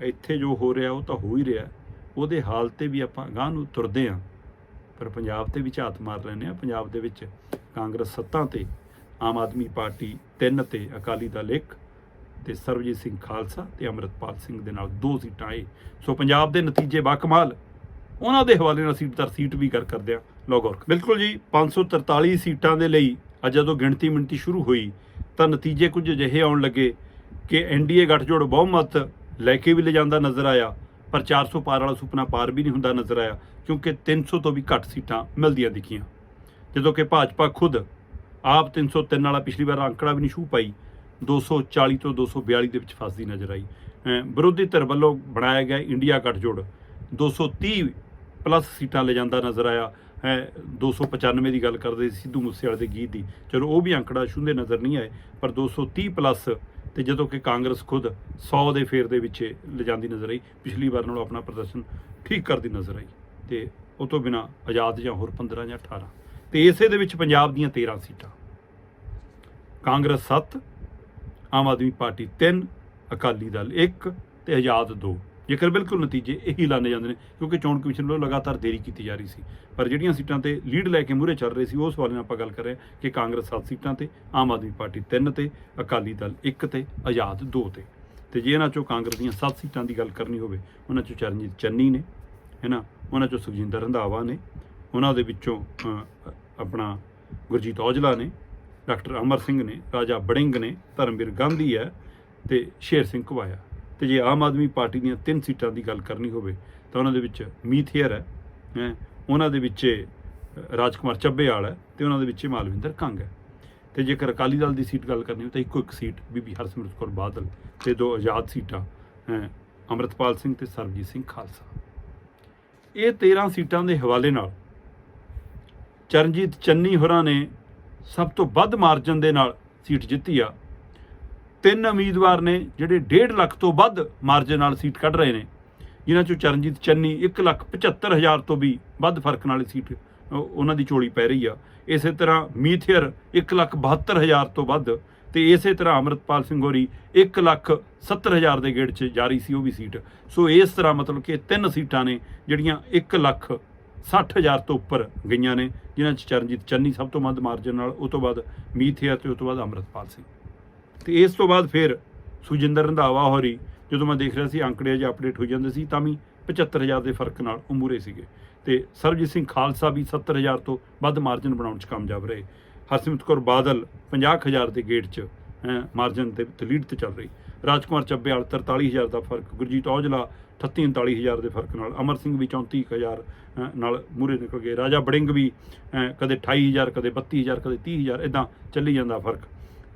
ਇੱਥੇ ਜੋ ਹੋ ਰਿਹਾ, ਉਹ ਤਾਂ ਹੋ ਹੀ ਰਿਹਾ। ਉਹਦੇ ਹਾਲ ਤੇ ਵੀ ਆਪਾਂ ਗਾਂ ਨੂੰ ਤੁਰਦੇ ਆਂ। ਪਰ ਪੰਜਾਬ ਤੇ ਵੀ ਝਾਤ ਮਾਰ ਲੈਂਦੇ ਆ। ਪੰਜਾਬ ਦੇ ਵਿੱਚ ਕਾਂਗਰਸ ਸੱਤਾ ਤੇ, ਆਮ ਆਦਮੀ ਪਾਰਟੀ 3 ਤੇ, ਅਕਾਲੀ ਦਲ 1 ਤੇ ਸਰਬਜੀਤ ਸਿੰਘ ਖਾਲਸਾ ਤੇ ਅਮਰਿਤਪਾਲ ਸਿੰਘ ਦੇ ਨਾਲ ਦੋ ਸੀਟਾਂ ਏ। ਸੋ ਪੰਜਾਬ ਦੇ ਨਤੀਜੇ ਬਾਕਮਾਲ। ਉਹਨਾਂ ਦੇ ਹਵਾਲੇ ਨਾਲ ਸੀਟ ਦਰ ਸੀਟ ਵੀ ਕਰ ਕਰਦੇ ਆ। ਲੌਗਆਊਟ ਬਿਲਕੁਲ ਜੀ 543 ਸੀਟਾਂ ਦੇ ਲਈ ਅੱਜ ਜਦੋਂ ਗਿਣਤੀ ਮਿੰਟੀ ਸ਼ੁਰੂ ਹੋਈ, ਤਾਂ ਨਤੀਜੇ ਕੁਝ ਅਜਿਹੇ ਆਉਣ ਲੱਗੇ ਕਿ ਐਨਡੀਏ ਗੱਠਜੋੜ ਬਹੁਮਤ ਲੈ ਕੇ ਵੀ ਲੈ ਨਜ਼ਰ ਆਇਆ, ਪਰ 400 ਪਾਰ ਵਾਲਾ ਸੁਪਨਾ ਪਾਰ ਵੀ ਨਹੀਂ ਹੁੰਦਾ ਨਜ਼ਰ ਆਇਆ, ਕਿਉਂਕਿ 300 ਤੋਂ ਵੀ ਘੱਟ ਸੀਟਾਂ ਮਿਲਦੀਆਂ ਦਿਖੀਆਂ। ਜਦੋਂ ਕਿ ਭਾਜਪਾ ਖੁਦ ਆਪ 303 ਵਾਲਾ ਪਿਛਲੀ ਵਾਰ ਅੰਕੜਾ ਵੀ ਨਹੀਂ ਛੂ ਪਾਈ 240 ਤੋਂ 242 ਦੇ ਵਿੱਚ ਫਸਦੀ ਨਜ਼ਰ ਆਈ। ਅਮ ਵਿਰੋਧੀ ਧਿਰ ਵੱਲੋਂ ਬਣਾਇਆ ਗਿਆ ਇੰਡੀਆ ਗੱਠਜੋੜ 230 ਪਲੱਸ ਸੀਟਾਂ ਲੈ ਜਾਂਦਾ ਨਜ਼ਰ ਆਇਆ। ਹੈ 295 ਦੀ ਗੱਲ ਕਰਦੇ ਸਿੱਧੂ ਮੂਸੇਵਾਲੇ ਦੇ ਗੀਤ ਦੀ। ਚਲੋ ਉਹ ਵੀ ਅੰਕੜਾ ਛੂੰਦੇ ਨਜ਼ਰ ਨਹੀਂ ਆਏ, ਪਰ 230 ਪਲੱਸ ਤੇ ਜਦੋਂ ਕਿ ਕਾਂਗਰਸ ਖੁਦ 100 ਦੇ ਫੇਰ ਦੇ ਵਿੱਚ ਲਿਜਾਂਦੀ ਨਜ਼ਰ ਆਈ, ਪਿਛਲੀ ਵਾਰ ਨਾਲੋਂ ਆਪਣਾ ਪ੍ਰਦਰਸ਼ਨ ਠੀਕ ਕਰਦੀ ਨਜ਼ਰ ਆਈ ਤੇ ਉਹ ਤੋਂ ਬਿਨਾ ਆਜ਼ਾਦ ਜਾਂ ਹੋਰ 15 ਜਾਂ 18 ਤੇ ਇਸੇ ਦੇ ਵਿੱਚ ਪੰਜਾਬ ਦੀਆਂ 13 ਸੀਟਾਂ। ਕਾਂਗਰਸ 7 ਆਮ ਆਦਮੀ ਪਾਰਟੀ 3 ਅਕਾਲੀ ਦਲ 1 ਤੇ ਆਜ਼ਾਦ 2 ਜੇਕਰ ਬਿਲਕੁਲ ਨਤੀਜੇ ਇਹੀ ਲਾਣੇ ਜਾਂਦੇ ਨੇ, ਕਿਉਂਕਿ ਚੋਣ ਕਮਿਸ਼ਨ ਵੱਲੋਂ ਲਗਾਤਾਰ ਦੇਰੀ ਕੀਤੀ ਜਾ ਰਹੀ ਸੀ। ਪਰ ਜਿਹੜੀਆਂ ਸੀਟਾਂ ਤੇ ਲੀਡ ਲੈ ਕੇ ਮੂਹਰੇ ਚੱਲ ਰਹੇ ਸੀ, ਉਸ ਵਾਲੇ ਨਾਲ ਆਪਾਂ ਗੱਲ ਕਰ ਰਹੇ ਹਾਂ ਕਿ ਕਾਂਗਰਸ 7 ਸੀਟਾਂ ਤੇ, ਆਮ ਆਦਮੀ ਪਾਰਟੀ 3 ਤੇ, ਅਕਾਲੀ ਦਲ 1 ਤੇ, ਆਜ਼ਾਦ 2 ਤੇ। ਤੇ ਜੇ ਇਹਨਾਂ ਚੋਂ ਕਾਂਗਰਸ ਦੀਆਂ 7 ਸੀਟਾਂ ਦੀ ਗੱਲ ਕਰਨੀ ਹੋਵੇ, ਉਹਨਾਂ ਚੋਂ ਚਰਨਜੀਤ ਚੰਨੀ ਨੇ ਹੈਨਾ ਉਹਨਾਂ ਚੋਂ ਸੁਖਜਿੰਦਰ ਰੰਧਾਵਾ ਨੇ, ਉਹਨਾਂ ਦੇ ਵਿੱਚੋਂ ਆਪਣਾ ਗੁਰਜੀਤ ਔਜਲਾ ਨੇ, ਡਾਕਟਰ ਅਮਰ ਸਿੰਘ ਨੇ, ਰਾਜਾ ਬੜਿੰਗ ਨੇ, ਧਰਮਵੀਰ ਗਾਂਧੀ ਹੈ ਤੇ ਸ਼ੇਰ ਸਿੰਘ ਘਵਾਇਆ ਤੇ ਜੇ ਆਮ ਆਦਮੀ ਪਾਰਟੀ ਦੀਆਂ ਤਿੰਨ ਸੀਟਾਂ ਦੀ ਗੱਲ ਕਰਨੀ ਹੋਵੇ ਤਾਂ ਉਹਨਾਂ ਦੇ ਵਿੱਚ ਮੀਤ ਹੇਅਰ ਹੈ ਹੈਂ, ਉਹਨਾਂ ਦੇ ਵਿੱਚ ਅ, ਰਾਜਕੁਮਾਰ ਚੱਬੇਵਾਲ ਹੈ ਤੇ ਉਹਨਾਂ ਦੇ ਵਿੱਚ ਮਾਲਵਿੰਦਰ ਕੰਗ ਹੈ। ਤੇ ਜੇਕਰ ਅਕਾਲੀ ਦਲ ਦੀ ਸੀਟ ਗੱਲ ਕਰਨੀ ਹੋਵੇ ਤਾਂ ਇੱਕੋ ਇੱਕ ਸੀਟ ਬੀਬੀ ਹਰਸਿਮਰਤ ਕੌਰ ਬਾਦਲ ਤੇ ਦੋ ਆਜ਼ਾਦ ਸੀਟਾਂ ਹੈ ਅਮਰਿਤਪਾਲ ਸਿੰਘ ਤੇ ਸਰਬਜੀਤ ਸਿੰਘ ਖਾਲਸਾ। ਇਹ 13 ਸੀਟਾਂ ਦੇ ਹਵਾਲੇ ਨਾਲ ਚਰਨਜੀਤ ਚੰਨੀ ਹੋਰਾਂ ਨੇ ਸਭ ਤੋਂ ਵੱਧ ਮਾਰਜਨ ਦੇ ਨਾਲ ਸੀਟ ਜਿੱਤੀ ਆ। ਤਿੰਨ ਉਮੀਦਵਾਰ ਨੇ ਜਿਹੜੇ 1.5 ਲੱਖ ਤੋਂ ਵੱਧ ਮਾਰਜਨ ਨਾਲ ਸੀਟ ਕੱਢ ਰਹੇ ਨੇ। ਜਿਨ੍ਹਾਂ ਚੋਂ ਚਰਨਜੀਤ ਚੰਨੀ 175000 ਤੋਂ ਵੀ ਵੱਧ ਫ਼ਰਕ ਨਾਲ ਸੀਟ ਉਹਨਾਂ ਦੀ ਚੋਲੀ ਪੈ ਰਹੀ ਆ। ਇਸੇ ਤਰ੍ਹਾਂ ਮੀਥੇਰ 172000 ਤੋਂ ਵੱਧ ਤੇ ਇਸੇ ਤਰ੍ਹਾਂ ਅਮਰਤਪਾਲ ਸਿੰਘ ਹੋਰੀ 170000 ਦੇ ਗੇੜ 'ਚ ਜਾਰੀ ਸੀ ਉਹ ਵੀ ਸੀਟ। ਸੋ ਇਸ ਤਰ੍ਹਾਂ ਮਤਲਬ ਕਿ ਤਿੰਨ ਸੀਟਾਂ ਨੇ ਜਿਹੜੀਆਂ 1 ਲੱਖ 60000 ਤੋਂ ਉੱਪਰ ਗਈਆਂ ਨੇ, ਜਿਨ੍ਹਾਂ 'ਚ ਚਰਨਜੀਤ ਚੰਨੀ ਸਭ ਤੋਂ ਵੱਧ ਮਾਰਜਨ ਨਾਲ, ਉਹ ਤੋਂ ਬਾਅਦ ਮੀਥੇਰ ਤੇ ਉਸ ਤੋਂ ਬਾਅਦ ਅਮਰਤਪਾਲ ਸਿੰਘ। ਤੇ ਇਸ ਤੋਂ ਬਾਅਦ ਫਿਰ ਸੁਜਿੰਦਰ ਰੰਧਾਵਾ ਹੋਰੀ ਜਦੋਂ ਮੈਂ ਦੇਖ ਰਿਹਾ ਸੀ ਅੰਕੜੇ ਜੇ ਅਪਡੇਟ ਹੋ ਜਾਂਦੇ ਸੀ ਤਾਂ ਵੀ 75000 ਦੇ ਫ਼ਰਕ ਨਾਲ ਉਹ ਮੂਹਰੇ ਸੀਗੇ। ਤੇ ਸਰਬਜੀਤ ਸਿੰਘ ਖਾਲਸਾ ਵੀ 70000 ਤੋਂ ਵੱਧ ਮਾਰਜਨ ਬਣਾਉਣ 'ਚ ਕਾਮਯਾਬ ਰਹੇ। ਹਰਸਿਮਰਤ ਕੌਰ ਬਾਦਲ 50000 ਦੇ ਗੇਟ 'ਚ ਮਾਰਜਨ ਤੇ ਲੀਡ ਤੇ ਚੱਲ ਰਹੀ। ਰਾਜਕੁਮਾਰ ਚੱਬੇਵਾਲ 43000 ਦਾ ਫ਼ਰਕ ਗੁਰਜੀਤ ਔਜਲਾ 38 39000 ਦੇ ਫ਼ਰਕ ਨਾਲ ਅਮਰ ਸਿੰਘ ਵੀ 34000 ਅ, ਨਾਲ ਮੂਹਰੇ ਨਿਕਲ ਗਏ। ਰਾਜਾ ਬੜਿੰਗ ਵੀ ਅ, ਕਦੇ 28000 ਕਦੇ 32000 ਕਦੇ 30000 ਇਦਾਂ ਚੱਲੀ ਜਾਂਦਾ ਫ਼ਰਕ।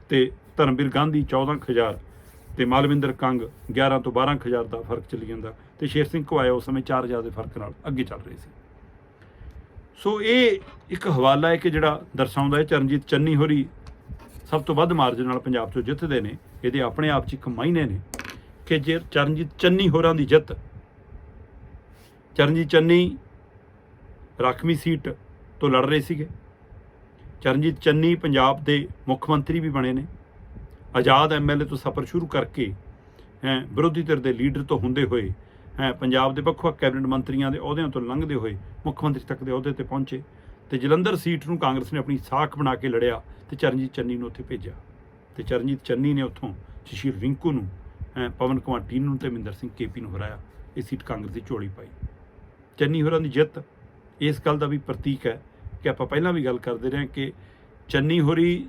ਤੇ ਧਰਮਵੀਰ ਗਾਂਧੀ 14000 ਤੇ ਮਾਲਵਿੰਦਰ ਕੰਗ 11 ਤੋਂ 12000 ਦਾ ਫ਼ਰਕ ਚੱਲੀ ਜਾਂਦਾ ਤੇ ਸ਼ੇਰ ਸਿੰਘ ਘਵਾਇਆ ਉਸ ਸਮੇਂ 4000 ਦੇ ਫ਼ਰਕ ਨਾਲ ਅੱਗੇ ਚੱਲ ਰਹੇ ਸੀ। ਸੋ ਇਹ ਇੱਕ ਹਵਾਲਾ ਹੈ ਕਿ ਜਿਹੜਾ ਦਰਸਾਉਂਦਾ ਹੈ ਚਰਨਜੀਤ ਚੰਨੀ ਹੋਰੀ ਸਭ ਤੋਂ ਵੱਧ ਮਾਰਜਨ ਨਾਲ ਪੰਜਾਬ 'ਚੋਂ ਜਿੱਤਦੇ ਨੇ, ਇਹਦੇ ਆਪਣੇ ਆਪ 'ਚ ਇੱਕ ਮਾਇਨੇ ਨੇ ਕਿ ਜੇ ਚਰਨਜੀਤ ਚੰਨੀ ਹੋਰਾਂ ਦੀ ਜਿੱਤ, ਚਰਨਜੀਤ ਚੰਨੀ ਰਾਖਵੀਂ ਸੀਟ ਤੋਂ ਲੜ ਰਹੇ ਸੀਗੇ, ਚਰਨਜੀਤ ਚੰਨੀ ਪੰਜਾਬ ਦੇ ਮੁੱਖ ਮੰਤਰੀ ਵੀ ਬਣੇ ਨੇ ਆਜ਼ਾਦ ਐਮਐਲਏ ਤੋਂ ਸਫ਼ਰ ਸ਼ੁਰੂ ਕਰਕੇ ਹੈ ਵਿਰੋਧੀ ਧਿਰ ਦੇ ਲੀਡਰ ਤੋਂ ਹੁੰਦੇ ਹੋਏ ਹੈ ਪੰਜਾਬ ਦੇ ਵੱਖ-ਵੱਖ ਕੈਬਨਿਟ ਮੰਤਰੀਆਂ ਦੇ ਅਹੁਦਿਆਂ ਤੋਂ ਲੰਘਦੇ ਹੋਏ ਮੁੱਖ ਮੰਤਰੀ ਤੱਕ ਦੇ ਅਹੁਦੇ ਤੇ ਪਹੁੰਚੇ ਤੇ ਜਲੰਧਰ ਸੀਟ ਨੂੰ ਕਾਂਗਰਸ ਨੇ ਆਪਣੀ ਸਾਖ ਬਣਾ ਕੇ ਲੜਿਆ ਤੇ ਚਰਨਜੀਤ ਚੰਨੀ ਨੂੰ ਉੱਥੇ ਭੇਜਿਆ। ਤੇ ਚਰਨਜੀਤ ਚੰਨੀ ਨੇ ਉੱਥੋਂ ਸ਼ਸ਼ੀਰ ਰਿੰਕੂ ਨੂੰ ਹੈਂ, ਪਵਨ ਕੁਮਾਰ ਟੀਨੂ ਨੂੰ ਤੇ ਮਿੰਦਰ ਸਿੰਘ ਕੇਪੀ ਨੂੰ ਹਰਾਇਆ। ਇਹ ਸੀਟ ਕਾਂਗਰਸ ਦੀ ਝੋਲੀ ਪਾਈ। ਚੰਨੀ ਹੋਰਾਂ ਦੀ ਜਿੱਤ ਇਸ ਗੱਲ ਦਾ ਵੀ ਪ੍ਰਤੀਕ ਹੈ ਕਿ ਆਪਾਂ ਪਹਿਲਾਂ ਵੀ ਗੱਲ ਕਰਦੇ ਰਹੇ ਕਿ ਚੰਨੀ ਹੋਰੀ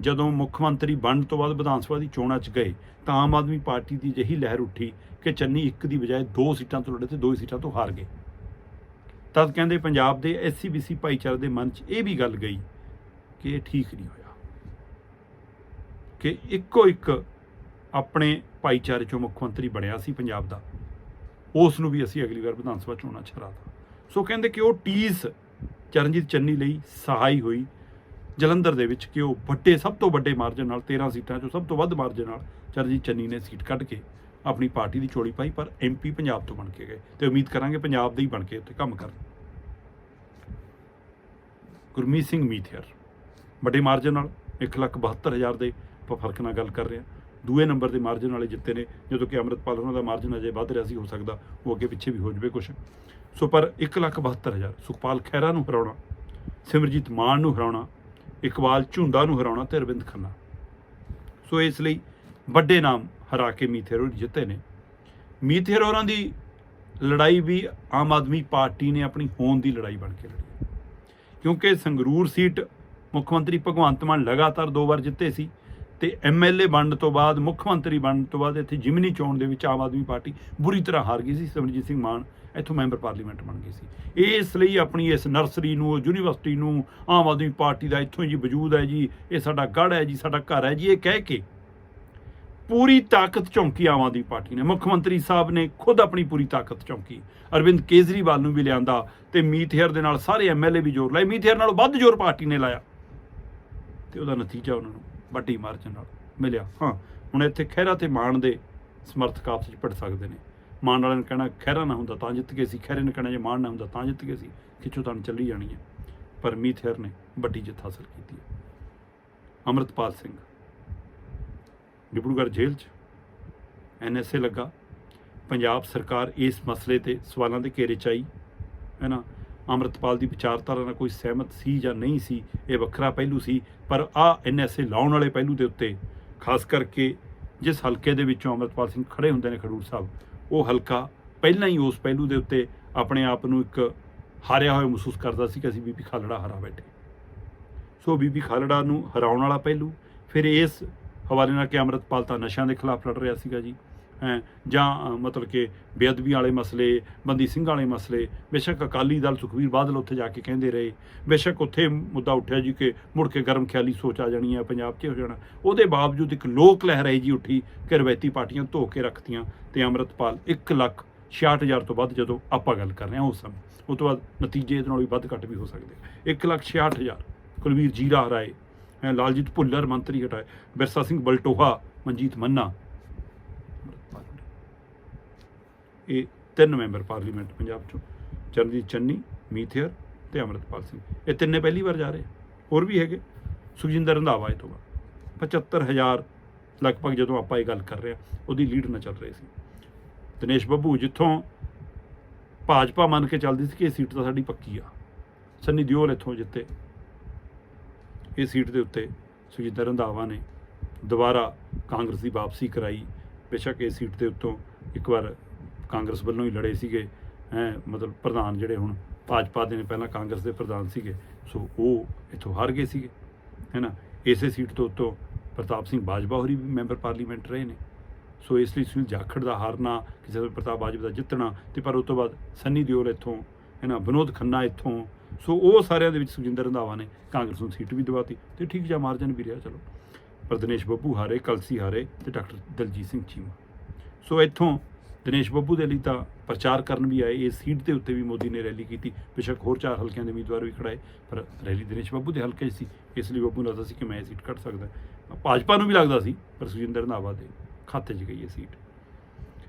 ਜਦੋਂ ਮੁੱਖ ਮੰਤਰੀ ਬਣਨ ਤੋਂ ਬਾਅਦ ਵਿਧਾਨ ਸਭਾ ਦੀ ਚੋਣਾਂ 'ਚ ਗਏ, ਤਾਂ ਆਮ ਆਦਮੀ ਪਾਰਟੀ ਦੀ ਜਿਹੀ ਲਹਿਰ ਉੱਠੀ ਕਿ ਚੰਨੀ ਇੱਕ ਦੀ ਬਜਾਏ ਦੋ ਸੀਟਾਂ ਤੋਂ ਲੜੇ ਤੇ ਦੋ ਹੀ ਸੀਟਾਂ ਤੋਂ ਹਾਰ ਗਏ। ਤਦ ਕਹਿੰਦੇ ਪੰਜਾਬ ਦੇ ਐਸਸੀ ਬੀਸੀ ਭਾਈਚਾਰੇ ਦੇ ਮਨ 'ਚ ਇਹ ਵੀ ਗੱਲ ਗਈ ਕਿ ਇਹ ਠੀਕ ਨਹੀਂ ਹੋਇਆ। ਕਿ ਇੱਕੋ ਇੱਕ ਆਪਣੇ ਭਾਈਚਾਰੇ 'ਚੋਂ ਮੁੱਖ ਮੰਤਰੀ ਬਣਿਆ ਸੀ ਪੰਜਾਬ ਦਾ, ਉਸ ਨੂੰ ਵੀ ਅਸੀਂ ਅਗਲੀ ਵਾਰ ਵਿਧਾਨ ਸਭਾ ਚੋਣਾਂ 'ਚ ਹਰਾਤਾ ਸੋ ਕਹਿੰਦੇ ਕਿ ਉਹ ਟੀਸ ਚਰਨਜੀਤ ਚੰਨੀ ਲਈ ਸਹਾਈ ਹੋਈ ਜਲੰਧਰ ਦੇ ਵਿੱਚ ਕਿ ਉਹ ਵੱਡੇ, ਸਭ ਤੋਂ ਵੱਡੇ ਮਾਰਜਨ ਨਾਲ 13 ਸੀਟਾਂ 'ਚੋਂ ਸਭ ਤੋਂ ਵੱਧ ਮਾਰਜਨ ਨਾਲ ਚਰਨਜੀਤ ਚੰਨੀ ਨੇ ਸੀਟ ਕੱਢ ਕੇ ਆਪਣੀ ਪਾਰਟੀ ਦੀ ਚੋਲੀ ਪਾਈ, ਪਰ ਐਮਪੀ ਪੰਜਾਬ ਤੋਂ ਬਣ ਕੇ ਗਏ ਤੇ ਉਮੀਦ ਕਰਾਂਗੇ ਪੰਜਾਬ ਦੇ ਹੀ ਬਣ ਕੇ ਉੱਥੇ ਕੰਮ ਕਰਨ। ਗੁਰਮੀਤ ਸਿੰਘ ਮੀਥਿਆਰ ਵੱਡੇ ਮਾਰਜਨ ਨਾਲ 172000 ਦੇ ਆਪਾਂ ਫ਼ਰਕ ਨਾਲ ਗੱਲ ਕਰ ਰਹੇ ਹਾਂ। ਦੂਏ ਨੰਬਰ ਦੇ ਮਾਰਜਨ ਵਾਲੇ ਜਿੱਤੇ ਨੇ, ਜਦੋਂ ਕਿ ਅੰਮ੍ਰਿਤਪਾਲ, ਉਹਨਾਂ ਦਾ ਮਾਰਜਨ ਅਜੇ ਵੱਧ ਰਿਹਾ ਸੀ, ਹੋ ਸਕਦਾ ਉਹ ਅੱਗੇ ਪਿੱਛੇ ਵੀ ਹੋ ਜਵੇ ਕੁਛ। ਸੋ ਪਰ 172000 ਸੁਖਪਾਲ ਖਹਿਰਾ ਨੂੰ ਹਰਾਉਣਾ, ਸਿਮਰਜੀਤ ਮਾਨ ਨੂੰ ਹਰਾਉਣਾ ਇਕਬਾਲ ਝੁੰਦਾ ਨੂੰ ਹਰਾਉਣਾ ਤੇ ਅਰਵਿੰਦ ਖੰਨਾ। ਸੋ ਇਸ ਲਈ ਵੱਡੇ ਨਾਮ ਹਰਾ ਕੇ ਮੀਤ ਹੈਰੋ ਜਿੱਤੇ ਨੇ। ਮੀਤ ਹੋਰਾਂ ਦੀ ਲੜਾਈ ਵੀ ਆਮ ਆਦਮੀ ਪਾਰਟੀ ਨੇ ਆਪਣੀ ਹੋਂਦ ਦੀ ਲੜਾਈ ਬਣ ਕੇ ਲੜੀ। ਕਿਉਂਕਿ ਸੰਗਰੂਰ ਸੀਟ ਮੁੱਖ ਮੰਤਰੀ ਭਗਵੰਤ ਮਾਨ ਲਗਾਤਾਰ ਦੋ ਵਾਰ ਜਿੱਤੇ ਸੀ ਤੇ ਐਮਐਲਏ ਬਣਨ ਤੋਂ ਬਾਅਦ ਮੁੱਖ ਮੰਤਰੀ ਬਣਨ ਤੋਂ ਬਾਅਦ ਇੱਥੇ ਜਿਮਨੀ ਚੋਣ ਦੇ ਵਿੱਚ ਆਮ ਆਦਮੀ ਪਾਰਟੀ ਬੁਰੀ ਤਰ੍ਹਾਂ ਹਾਰ ਗਈ ਸੀ। ਸਿਮਰਜੀਤ ਸਿੰਘ ਮਾਨ ਇੱਥੋਂ ਮੈਂਬਰ ਪਾਰਲੀਮੈਂਟ ਬਣ ਗਏ ਸੀ। ਇਸ ਲਈ ਆਪਣੀ ਇਸ ਨਰਸਰੀ ਨੂੰ, ਯੂਨੀਵਰਸਿਟੀ ਨੂੰ ਆਮ ਆਦਮੀ ਪਾਰਟੀ ਦਾ ਇੱਥੋਂ ਹੀ ਜੀ ਵਜੂਦ ਹੈ ਜੀ, ਇਹ ਸਾਡਾ ਗੜ ਹੈ ਜੀ, ਸਾਡਾ ਘਰ ਹੈ ਜੀ, ਇਹ ਕਹਿ ਕੇ ਪੂਰੀ ਤਾਕਤ ਚੌਂਕੀ ਆਮ ਆਦਮੀ ਪਾਰਟੀ ਨੇ। ਮੁੱਖ ਮੰਤਰੀ ਸਾਹਿਬ ਨੇ ਖੁਦ ਆਪਣੀ ਪੂਰੀ ਤਾਕਤ ਚੌਂਕੀ। ਅਰਵਿੰਦ ਕੇਜਰੀਵਾਲ ਨੂੰ ਵੀ ਲਿਆਂਦਾ ਤੇ ਮੀਤ ਹੇਅਰ ਦੇ ਨਾਲ ਸਾਰੇ ਐਮਐਲਏ ਵੀ ਜ਼ੋਰ ਲਾਏ। ਮੀਤ ਹੇਅਰ ਨਾਲੋਂ ਵੱਧ ਜ਼ੋਰ ਪਾਰਟੀ ਨੇ ਲਾਇਆ। ਤੇ ਉਹਦਾ ਨਤੀਜਾ ਉਹਨਾਂ ਨੂੰ ਵੱਡੀ ਮਾਰਜਨ ਨਾਲ ਮਿਲਿਆ। ਹਾਂ, ਹੁਣ ਇੱਥੇ ਖਹਿਰਾ ਤੇ ਮਾਣ ਦੇ ਸਮਰਥਕ ਆਪਸ ਵਿੱਚ ਭਿੜ ਸਕਦੇ ਨੇ। ਮਾਨ ਵਾਲਿਆਂ ਨੇ ਕਹਿਣਾ, ਖਹਿਰਾ ਨਾ ਹੁੰਦਾ ਤਾਂ ਜਿੱਤ ਗਏ ਸੀ। ਖਹਿਰੇ ਨੇ ਕਹਿਣਾ, ਜੇ ਮਾਨ ਨਾ ਹੁੰਦਾ ਤਾਂ ਜਿੱਤ ਗਏ ਸੀ। ਖਿੱਚੋ ਤਾਂ ਚੱਲੀ ਜਾਣੀ ਹੈ। ਪਰ ਮੀਤ ਨੇ ਵੱਡੀ ਜਿੱਤ ਹਾਸਲ ਕੀਤੀ ਹੈ। ਅਮਰਤਪਾਲ ਸਿੰਘ। ਡਿਬਰੂਗੜ੍ਹ ਜੇਲ੍ਹ 'ਚ ਐਨਐਸਏ ਲੱਗਾ। ਪੰਜਾਬ ਸਰਕਾਰ ਇਸ ਮਸਲੇ ਤੇ ਸਵਾਲਾਂ ਦੇ ਘੇਰੇ 'ਚ ਆਈ। ਹੈ ਨਾ? ਅੰਮ੍ਰਿਤਪਾਲ ਦੀ ਵਿਚਾਰਧਾਰਾ ਨਾਲ ਕੋਈ ਸਹਿਮਤ ਸੀ ਜਾਂ ਨਹੀਂ ਸੀ, ਇਹ ਵੱਖਰਾ ਪਹਿਲੂ ਸੀ। ਪਰ ਆ ਐਨਐਸਏ ਲਾਉਣ ਵਾਲੇ ਪਹਿਲੂ ਦੇ ਉੱਤੇ, ਖਾਸ ਕਰਕੇ ਜਿਸ ਹਲਕੇ ਦੇ ਵਿੱਚੋਂ ਅੰਮ੍ਰਿਤਪਾਲ ਸਿੰਘ ਖੜੇ ਹੁੰਦੇ ਨੇ ਖਡੂਰ ਸਾਹਿਬ ਉਹ ਹਲਕਾ ਪਹਿਲਾਂ ਹੀ ਉਸ ਪਹਿਲੂ ਦੇ ਉੱਤੇ ਆਪਣੇ ਆਪ ਨੂੰ ਇੱਕ ਹਾਰਿਆ ਹੋਇਆ ਮਹਿਸੂਸ ਕਰਦਾ ਸੀ ਕਿ ਅਸੀਂ ਬੀਬੀ ਖਾਲੜਾ ਹਰਾ ਬੈਠੇ। ਸੋ ਬੀਬੀ ਖਾਲੜਾ ਨੂੰ ਹਰਾਉਣ ਵਾਲਾ ਪਹਿਲੂ, ਫਿਰ ਇਸ ਹਵਾਲੇ ਨਾਲ ਕਿ ਅੰਮ੍ਰਿਤਪਾਲ ਤਾਂ ਨਸ਼ਿਆਂ ਦੇ ਖਿਲਾਫ ਲੜ ਰਿਹਾ ਸੀਗਾ ਜੀ। ਜਾਂ ਮਤਲਬ ਕਿ ਬੇਅਦਬੀ ਵਾਲੇ ਮਸਲੇ, ਬੰਦੀ ਸਿੰਘ ਵਾਲੇ ਮਸਲੇ, ਬੇਸ਼ੱਕ ਅਕਾਲੀ ਦਲ ਸੁਖਵੀਰ ਬਾਦਲ ਉੱਥੇ ਜਾ ਕੇ ਕਹਿੰਦੇ ਰਹੇ। ਬੇਸ਼ੱਕ ਉੱਥੇ ਮੁੱਦਾ ਉੱਠਿਆ ਜੀ ਕਿ ਮੁੜ ਕੇ ਗਰਮ ਖਿਆਲੀ ਸੋਚ ਆ ਜਾਣੀ ਹੈ ਪੰਜਾਬ 'ਚ ਹੋ ਜਾਣਾ। ਉਹਦੇ ਬਾਵਜੂਦ ਇੱਕ ਲੋਕ ਲਹਿਰ ਆਈ ਜੀ ਉੱਠੀ ਕਿ ਰਵਾਇਤੀ ਪਾਰਟੀਆਂ ਧੋ ਕੇ ਰੱਖਤੀਆਂ ਤੇ ਅੰਮ੍ਰਿਤਪਾਲ 1 ਲੱਖ 66000 ਤੋਂ ਵੱਧ ਜਦੋਂ ਆਪਾਂ ਗੱਲ ਕਰ ਰਹੇ ਹਾਂ ਉਸ ਸਮੇਂ। ਉਹ ਤੋਂ ਬਾਅਦ ਨਤੀਜੇ ਇਹਦੇ ਨਾਲ ਵੀ ਵੱਧ ਘੱਟ ਵੀ ਹੋ ਸਕਦੇ 1 ਲੱਖ 66000 ਕੁਲਵੀਰ ਜੀਰਾ ਹਰਾਏ ਹੈਂ, ਲਾਲਜੀਤ ਭੁੱਲਰ ਮੰਤਰੀ ਹਟਾਏ, ਬਿਰਸਾ ਸਿੰਘ ਬਲਟੋਹਾ, ਮਨਜੀਤ ਮੰਨਾ ਇਹ ਤਿੰਨ ਮੈਂਬਰ ਪਾਰਲੀਮੈਂਟ ਪੰਜਾਬ ਚੋਂ, ਚਰਨਜੀਤ ਚੰਨੀ ਮੀਥੇਰ ਤੇ ਅਮਰਤਪਾਲ ਸਿੰਘ। ਇਹ ਤਿੰਨੇ ਪਹਿਲੀ ਵਾਰ ਜਾ ਰਹੇ ਹੋਰ ਵੀ ਹੈਗੇ। ਸੁਖਜਿੰਦਰ ਰੰਧਾਵਾ ਇਹ ਤੋਂ ਬਾਅਦ। 75000 ਲਗਭਗ ਜਦੋਂ ਆਪਾਂ ਇਹ ਗੱਲ ਕਰ ਰਹੇ ਹਾਂ ਉਹਦੀ ਲੀਡ ਨਾਲ ਚੱਲ ਰਹੇ ਸੀ। ਦਿਨੇਸ਼ ਬੱਬੂ, ਜਿੱਥੋਂ ਭਾਜਪਾ ਮੰਨ ਕੇ ਚੱਲਦੀ ਸੀ ਕਿ ਇਹ ਸੀਟ ਤਾਂ ਸਾਡੀ ਪੱਕੀ ਆ। ਸੰਨੀ ਦਿਓਲ ਇੱਥੋਂ ਜਿੱਤੇ। ਇਹ ਸੀਟ ਦੇ ਉੱਤੇ ਸੁਖਜਿੰਦਰ ਰੰਧਾਵਾ ਨੇ ਦੁਬਾਰਾ ਕਾਂਗਰਸ ਦੀ ਵਾਪਸੀ ਕਰਾਈ। ਬੇਸ਼ੱਕ ਇਹ ਸੀਟ ਦੇ ਉੱਤੋਂ ਇੱਕ ਵਾਰ ਕਾਂਗਰਸ ਵੱਲੋਂ ਹੀ ਲੜੇ ਸੀਗੇ, ਹੈ, ਮਤਲਬ ਪ੍ਰਧਾਨ ਜਿਹੜੇ ਹੁਣ ਭਾਜਪਾ ਦੇ ਨੇ, ਪਹਿਲਾਂ ਕਾਂਗਰਸ ਦੇ ਪ੍ਰਧਾਨ ਸੀਗੇ, ਸੋ ਉਹ ਇੱਥੋਂ ਹਾਰ ਗਏ ਸੀਗੇ ਹੈ ਨਾ ਇਸੇ ਸੀਟ ਤੋਂ ਉੱਤੋਂ ਪ੍ਰਤਾਪ ਸਿੰਘ ਬਾਜਵਾ ਹੋਰੀ ਵੀ ਮੈਂਬਰ ਪਾਰਲੀਮੈਂਟ ਰਹੇ ਨੇ। ਸੋ ਇਸ ਲਈ ਸੁਨੀਲ ਜਾਖੜ ਦਾ ਹਾਰਨਾ, ਕਿਸੇ ਵੇਲੇ ਪ੍ਰਤਾਪ ਬਾਜਵਾ ਦਾ ਜਿੱਤਣਾ, ਤੇ ਪਰ ਉਸ ਤੋਂ ਬਾਅਦ ਸੰਨੀ ਦਿਓਲ ਇੱਥੋਂ ਹੈ ਨਾ ਵਿਨੋਦ ਖੰਨਾ ਇੱਥੋਂ, ਸੋ ਉਹ ਸਾਰਿਆਂ ਦੇ ਵਿੱਚ ਸੁਖਜਿੰਦਰ ਰੰਧਾਵਾ ਨੇ ਕਾਂਗਰਸ ਨੂੰ ਸੀਟ ਵੀ ਦਿਵਾਤੀ, ਤੇ ਠੀਕ ਜਿਹਾ ਮਾਰਜਨ ਵੀ ਰਿਹਾ, ਚਲੋ। ਪਰ ਦਿਨੇਸ਼ ਬੱਬੂ ਹਾਰੇ, ਕਲਸੀ ਹਾਰੇ, ਤੇ ਡਾਕਟਰ ਦਲਜੀਤ ਸਿੰਘ ਚੀਮਾ। ਸੋ ਇੱਥੋਂ ਦਿਨੇਸ਼ ਬੱਬੂ ਦੇ ਲਈ ਤਾਂ ਪ੍ਰਚਾਰ ਕਰਨ ਵੀ ਆਏ, ਇਸ ਸੀਟ ਦੇ ਉੱਤੇ ਵੀ ਮੋਦੀ ਨੇ ਰੈਲੀ ਕੀਤੀ। ਬੇਸ਼ੱਕ ਹੋਰ ਚਾਰ ਹਲਕਿਆਂ ਦੇ ਉਮੀਦਵਾਰ ਵੀ ਖੜਾਏ ਪਰ ਰੈਲੀ ਦਿਨੇਸ਼ ਬੱਬੂ ਦੇ ਹਲਕੇ 'ਚ ਸੀ, ਇਸ ਲਈ ਬੱਬੂ ਨੂੰ ਲੱਗਦਾ ਸੀ ਕਿ ਮੈਂ ਇਹ ਸੀਟ ਕੱਢ ਸਕਦਾ। ਭਾਜਪਾ ਨੂੰ ਵੀ ਲੱਗਦਾ ਸੀ, ਪਰ ਸੁਖਜਿੰਦਰ ਰੰਧਾਵਾ ਦੇ ਖਾਤੇ 'ਚ ਗਈ ਇਹ ਸੀਟ।